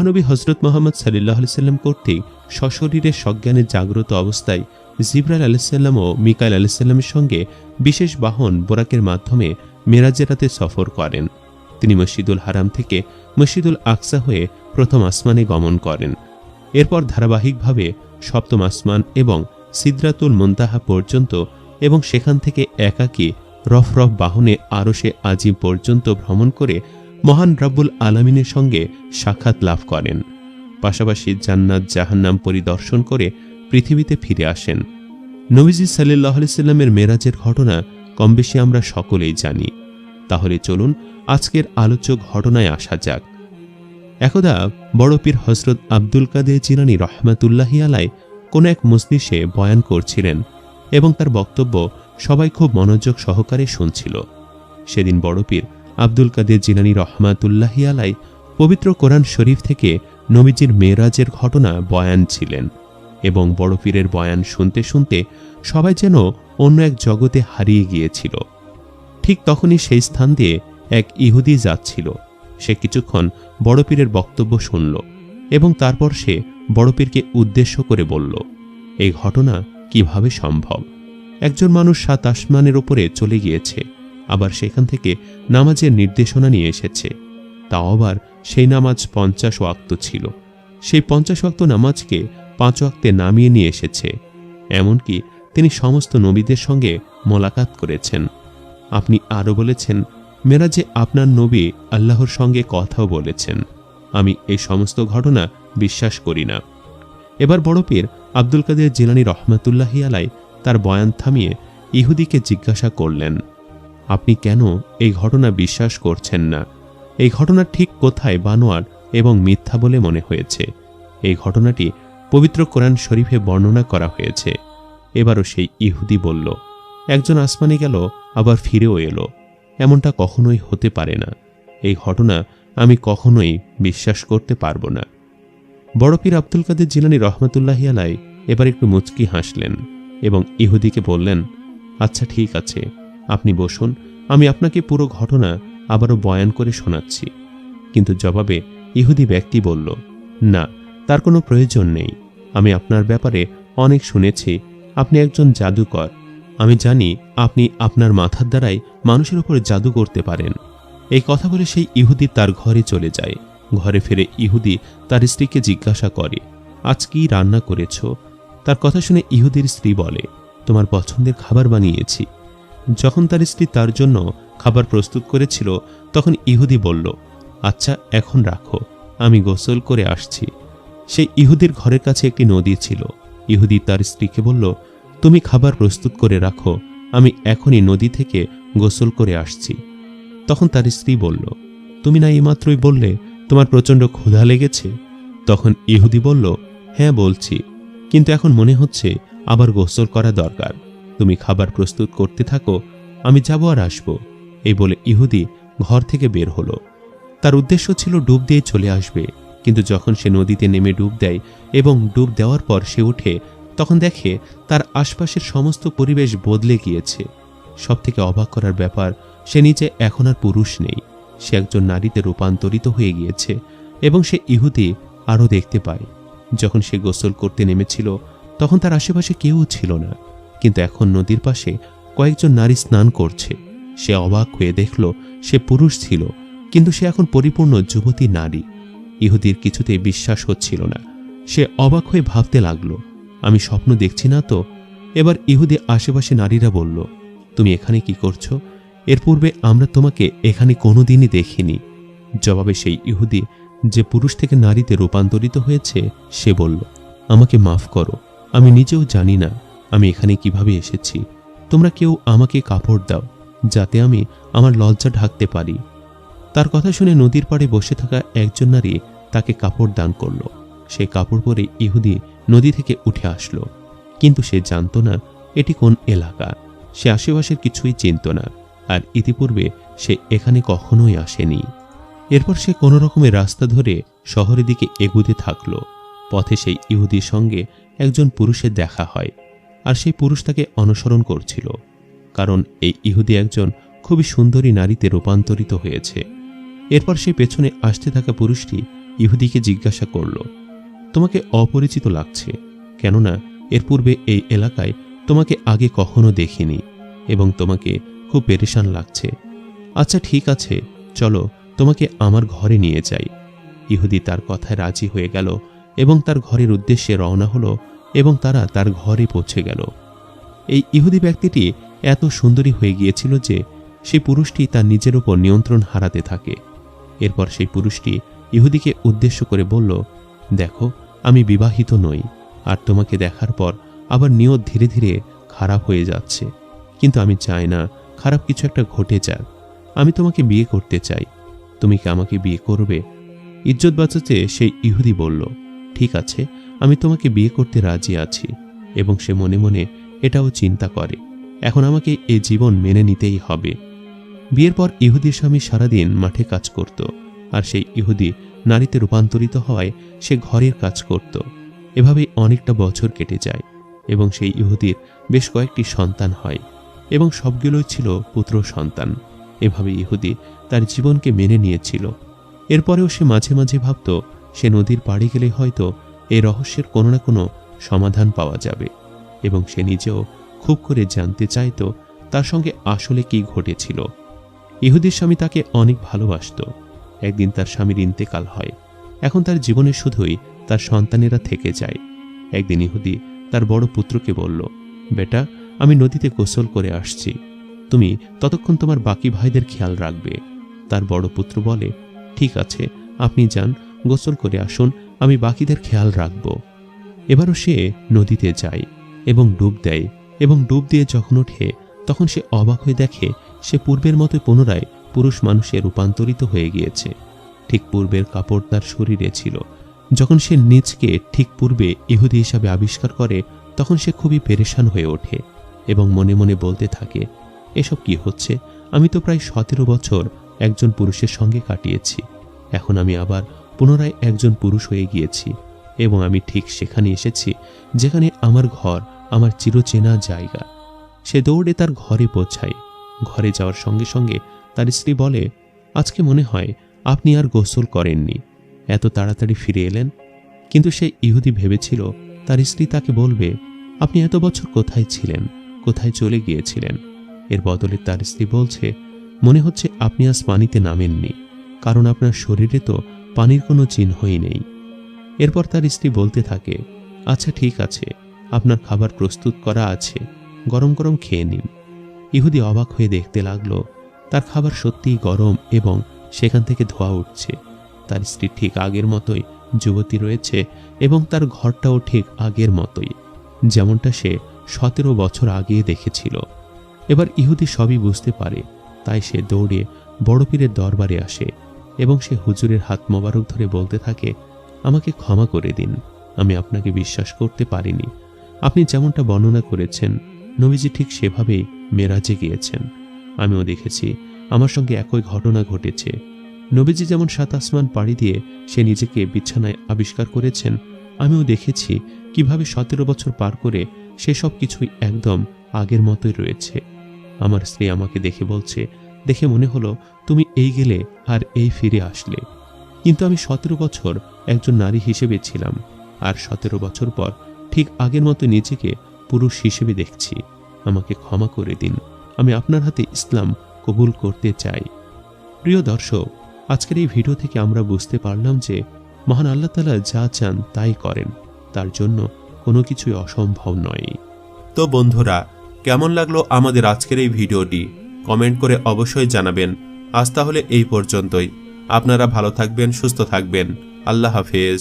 মহানবী হজরত মোহাম্মদ সাল্লাহ সাল্লাম কর্তৃক সশরীরে সজ্ঞানে জাগ্রত অবস্থায় জিব্রাইল আলাইসাল্লাম ও মিকাইল আলাইসাল্লামের সঙ্গে বিশেষ বাহন বোরাকের মাধ্যমে মেরাজের রাতে সফর করেন। তিনি মসজিদুল হারাম থেকে মসজিদুল আকসা হয়ে প্রথম আসমানে গমন করেন। এরপর ধারাবাহিকভাবে সপ্তম আসমান এবং সিদ্রাতুল মন্তাহা পর্যন্ত এবং সেখান থেকে একাকী রফ রফ বাহনে আরও সে আজিম পর্যন্ত ভ্রমণ করে মহান রাব্বুল আলমিনের সঙ্গে সাক্ষাৎ লাভ করেন। পাশাপাশি জান্নাত জাহান্নাম পরিদর্শন করে পৃথিবীতে ফিরে আসেন। নবীজি সাল্লাহ সাল্লামের মেরাজের ঘটনা কমবেশি আমরা সকলেই জানি। তাহলে চলুন আজকের আলোচ্য ঘটনায় আসা যাক। একদা বড় পীর হজরত আব্দুল কাদের জিলানি রহমাতুল্লাহি আলাই কোনো এক মজলিসে বয়ান করছিলেন এবং তার বক্তব্য সবাই খুব মনোযোগ সহকারে শুনছিল। সেদিন বড় পীর আব্দুল কাদের জিলানি রহমাতুল্লাহি আলাই পবিত্র কোরআন শরীফ থেকে নবীজির মেয়েরাজের ঘটনা বয়ান ছিলেন এবং বড় পীরের বয়ান শুনতে শুনতে সবাই যেন অন্য এক জগতে হারিয়ে গিয়েছিল। ঠিক তখনই সেই স্থান দিয়ে এক ইহুদি যাচ্ছিল। সে কিছুক্ষণ বড় পীরের বক্তব্য শুনল এবং তারপর সে বড় পীরকে উদ্দেশ্য করে বলল, এই ঘটনা কীভাবে সম্ভব? একজন মানুষ সাত আসমানের ওপরে চলে গিয়েছে। আবার সেখান থেকে নামাজের নির্দেশনা নিয়ে এসেছে। তাও আবার সেই নামাজ পঞ্চাশ ওয়াক্ত ছিল। সেই পঞ্চাশ ওয়াক্ত নামাজকে পাঁচ ওয়াক্তে নামিয়ে নিয়ে এসেছে। এমনকি তিনি সমস্ত নবীদের সঙ্গে মোলাকাত করেছেন। আপনি আরও বলেছেন, মেরাজে আপনার নবী আল্লাহর সঙ্গে কথাও বলেছেন। আমি এই সমস্ত ঘটনা বিশ্বাস করি না। এবার বড় পীর আব্দুল কাদের জিলানি রহমাতুল্লাহি আলাই তার বয়ান থামিয়ে ইহুদিকে জিজ্ঞাসা করলেন আপনি কেন এই ঘটনা বিশ্বাস করছেন না? এই ঘটনা ঠিক কোথায় বানোয়ার এবং মিথ্যা বলে মনে হয়েছে? এই ঘটনাটি পবিত্র কোরআন শরীফে বর্ণনা করা হয়েছে। এবারও সেই ইহুদি বলল, একজন আসমানে গেল, আবার ফিরেও এলো। এমনটা কখনোই হতে পারে না। এই ঘটনা আমি কখনোই বিশ্বাস করতে পারব না। বড় পীর আব্দুল কাদের জিলানি রহমতুল্লাহি আলাই এবার একটু মুচকি হাসলেন এবং ইহুদিকে বললেন আচ্ছা ঠিক আছে। আপনি বসুন, আমি আপনাকে পুরো ঘটনা আবারও বয়ান করে শোনাচ্ছি। কিন্তু জবাবে ইহুদি ব্যক্তি বলল, না, তার কোনো প্রয়োজন নেই। আমি আপনার ব্যাপারে অনেক শুনেছি। আপনি একজন জাদুকর। আমি জানি আপনি আপনার মাথার দ্বারাই মানুষের উপর জাদু করতে পারেন। এই কথা বলে সেই ইহুদি তার ঘরে চলে যায়। ঘরে ফিরে ইহুদি তার স্ত্রীকে জিজ্ঞাসা করে, আজ কি রান্না করেছ? তার কথা শুনে ইহুদির স্ত্রী বলে, তোমার পছন্দের খাবার বানিয়েছি। যখন তার স্ত্রী তার জন্য খাবার প্রস্তুত করেছিল, তখন ইহুদি বলল আচ্ছা এখন রাখো, আমি গোসল করে আসছি। সেই ইহুদির ঘরের কাছে একটি নদী ছিল। ইহুদি তার স্ত্রীকে বলল, তুমি খাবার প্রস্তুত করে রাখো, আমি এখনই নদী থেকে গোসল করে আসছি। তখন তার স্ত্রী বলল, তুমি না এইমাত্রই বললে তোমার প্রচণ্ড ক্ষুধা লেগেছে? তখন ইহুদি বলল হ্যাঁ বলছি, কিন্তু এখন মনে হচ্ছে আবার গোসল করা দরকার। তুমি খাবার প্রস্তুত করতে থাকো, আমি যাব আর আসব। এই বলে ইহুদি ঘর থেকে বের হলো। তার উদ্দেশ্য ছিল ডুব দিয়ে চলে আসবে, কিন্তু যখন সে নদীতে নেমে ডুব দেয় এবং ডুব দেওয়ার পর সে উঠে, তখন দেখে তার আশপাশের সমস্ত পরিবেশ বদলে গিয়েছে। সবথেকে অবাক করার ব্যাপার, সে নিচে এখন আর পুরুষ নেই। সে একজন নারীতে রূপান্তরিত হয়ে গিয়েছে এবং সে ইহুদি আরও দেখতে পায়। যখন সে গোসল করতে নেমেছিল, তখন তার আশেপাশে কেউ ছিল না। কিন্তু এখন নদীর পাশে কয়েকজন নারী স্নান করছে। সে অবাক হয়ে দেখল সে পুরুষ ছিল, কিন্তু সে এখন পরিপূর্ণ যুবতী নারী। ইহুদির কিছুতে বিশ্বাস হচ্ছিল না। সে অবাক হয়ে ভাবতে লাগল, আমি স্বপ্ন দেখছি না তো? এবার ইহুদি আশেপাশে নারীরা বলল, তুমি এখানে কি করছ? এর পূর্বে আমরা তোমাকে এখানে কোনোদিনই দেখিনি। জবাবে সেই ইহুদি যে পুরুষ থেকে নারীতে রূপান্তরিত হয়েছে, সে বলল, আমাকে মাফ করো, আমি নিজেও জানি না আমি এখানে কীভাবে এসেছি? তোমরা কেউ আমাকে কাপড় দাও, যাতে আমি আমার লজ্জা ঢাকতে পারি। তার কথা শুনে নদীর পাড়ে বসে থাকা একজন নারী তাকে কাপড় দান করল। সেই কাপড় পরে ইহুদি নদী থেকে উঠে আসলো। কিন্তু সে জানত না এটি কোন এলাকা। সে আশেপাশের কিছুই চিনত না, আর ইতিপূর্বে সে এখানে কখনোই আসেনি। এরপর সে কোনো রকমের রাস্তা ধরে শহরের দিকে এগুতে থাকল। পথে সেই ইহুদির সঙ্গে একজন পুরুষের দেখা হয়। আর সেই পুরুষ তাকে অনুসরণ করছিল, কারণ এই ইহুদি একজন খুবই সুন্দরী নারীতে রূপান্তরিত হয়েছে। এরপর সেই পেছনে আসতে থাকা পুরুষটি ইহুদিকে জিজ্ঞাসা করল, তোমাকে অপরিচিত লাগছে, কেননা এর পূর্বে এই এলাকায় তোমাকে আগে কখনো দেখিনি এবং তোমাকে খুব পেরেশান লাগছে। আচ্ছা ঠিক আছে, চলো তোমাকে আমার ঘরে নিয়ে যাই। ইহুদি তার কথায় রাজি হয়ে গেল এবং তার ঘরের উদ্দেশ্যে রওনা হলো এবং তারা তার ঘরে পৌঁছে গেল। এই ইহুদি ব্যক্তিটি এত সুন্দরী হয়ে গিয়েছিল যে সেই পুরুষটি তার নিজের উপর নিয়ন্ত্রণ হারাতে থাকে। এরপর সেই পুরুষটি ইহুদিকে উদ্দেশ্য করে বলল, দেখো, আমি বিবাহিত নই, আর তোমাকে দেখার পর আবার নিয়ত ধীরে ধীরে খারাপ হয়ে যাচ্ছে। কিন্তু আমি চাই না খারাপ কিছু একটা ঘটে যাক। আমি তোমাকে বিয়ে করতে চাই। তুমি কি আমাকে বিয়ে করবে? ইজ্জত বাঁচাতে সেই ইহুদি বলল ঠিক আছে, আমি তোমাকে বিয়ে করতে রাজি আছি। এবং সে মনে মনে এটাও চিন্তা করে। এখন আমাকে এ জীবন মেনে নিতেই হবে। বিয়ের পর ইহুদি স্বামী সারাদিন মাঠে কাজ করত। আর সেই ইহুদি নারীতে রূপান্তরিত হওয়ায় সে ঘরের কাজ করত। এভাবেই অনেকটা বছর কেটে যায়। এবং সেই ইহুদির বেশ কয়েকটি সন্তান হয়। এবং সবগুলোই ছিল পুত্র সন্তান। এভাবে ইহুদি তার জীবনকে মেনে নিয়েছিল। এরপরেও সে মাঝে মাঝে ভাবত সে নদীর পাড়ে গেলে হয়তো এই রহস্যের কোনো না কোনো সমাধান পাওয়া যাবে এবং সে নিজেও খুব করে জানতে চাইতো তার সঙ্গে আসলে কি ঘটেছিল। ইহুদির স্বামী তাকে অনেক ভালোবাসত। একদিন তার স্বামীর ইন্তেকাল হয়। এখন তার জীবনে শুধুই তার সন্তানেরা থেকে যায়। একদিন ইহুদি তার বড় পুত্রকে বলল, বেটা, আমি নদীতে গোসল করে আসছি। তুমি ততক্ষণ তোমার বাকি ভাইদের খেয়াল রাখবে। তার বড় পুত্র বলে, ঠিক আছে, আপনি যান গোসল করে আসুন, আমি বাকিদের খেয়াল রাখব। এবারও সে নদীতে যায় এবং ডুব দেয় এবং ডুব দিয়ে যখন ওঠে, তখন সে অবাক হয়ে দেখে সে পূর্বের মতো পুনরায় পুরুষ মানুষে রূপান্তরিত হয়ে গিয়েছে। ঠিক পূর্বের কাপড় তার শরীরে ছিল। যখন সে নিজকে ঠিক পূর্বে ইহুদি হিসাবে আবিষ্কার করে, তখন সে খুবই পেরেশান হয়ে ওঠে এবং মনে মনে বলতে থাকে, এসব কি হচ্ছে? আমি তো প্রায় সতেরো বছর একজন পুরুষের সঙ্গে কাটিয়েছি। এখন আমি আবার পুনরায় একজন পুরুষ হয়ে গিয়েছি এবং আমি ঠিক সেখানে এসেছি যেখানে আমার ঘর, আমার চিরচেনা জায়গা। সে দৌড়ে তার ঘরে পৌঁছায়। ঘরে যাওয়ার সঙ্গে সঙ্গে তার স্ত্রী বলে, আজকে মনে হয় আপনি আর গোসল করেননি। এত তাড়াতাড়ি ফিরে এলেন? কিন্তু সে ইহুদি ভেবেছিল, তার স্ত্রী তাকে বলবে, আপনি এত বছর কোথায় ছিলেন? কোথায় চলে গিয়েছিলেন? এর বদলে তার স্ত্রী বলছে, মনে হচ্ছে আপনি আজ পানিতে নামেননি। কারণ আপনার শরীরে তো পানির কোনো চিহ্নই নেই। এরপর তার স্ত্রী বলতে থাকে আচ্ছা ঠিক আছে, আপনার খাবার প্রস্তুত করা আছে, গরম গরম খেয়ে নিন। ইহুদি অবাক হয়ে দেখতে লাগল, তার খাবার সত্যিই গরম এবং সেখান থেকে ধোয়া উঠছে। তার স্ত্রী ঠিক আগের মতোই যুবতী রয়েছে এবং তার ঘরটাও ঠিক আগের মতোই, যেমনটা সে সতেরো বছর আগে দেখেছিল। এবার ইহুদি সবই বুঝতে পারে, তাই সে দৌড়ে বড় পীরের দরবারে আসে। এবং সে হুজুরের হাত মোবারক ধরে বলতে থাকে, আমাকে ক্ষমা করে দিন, আমি আপনাকে বিশ্বাস করতে পারিনি। আপনি যেমনটা বর্ণনা করেছেন, নবীজি ঠিক সেভাবেই মেরাজে গিয়েছেন। আমিও দেখেছি, আমার সঙ্গে একই ঘটনা ঘটেছে। নবীজি যেমন সাত আসমান পাড়ি দিয়ে সে নিজেকে বিছানায় আবিষ্কার করেছেন, আমিও দেখেছি কীভাবে সতেরো বছর পার করে সেসব কিছুই একদম আগের মতোই রয়েছে। আমার স্ত্রী আমাকে দেখে বলছে দেখে মনে হলো, তুমি এই গেলে আর এই ফিরে আসলে। কিন্তু আমি সতেরো বছর একজন নারী হিসেবে ছিলাম, আর সতেরো বছর পর ঠিক আগের মতো নিজেকে পুরুষ হিসেবে দেখছি। আমাকে ক্ষমা করে দিন। আমি আপনার হাতে ইসলাম কবুল করতে চাই। প্রিয় দর্শক, আজকের এই ভিডিও থেকে আমরা বুঝতে পারলাম যে মহান আল্লাহ তালা যা চান তাই করেন। তার জন্য কোনো কিছুই অসম্ভব নয়। তো বন্ধুরা, কেমন লাগল আমাদের আজকের এই ভিডিওটি? কমেন্ট করে অবশ্যই জানাবেন। আজ তাহলে এই পর্যন্তই। আপনারা ভালো থাকবেন, সুস্থ থাকবেন। আল্লাহ হাফেজ।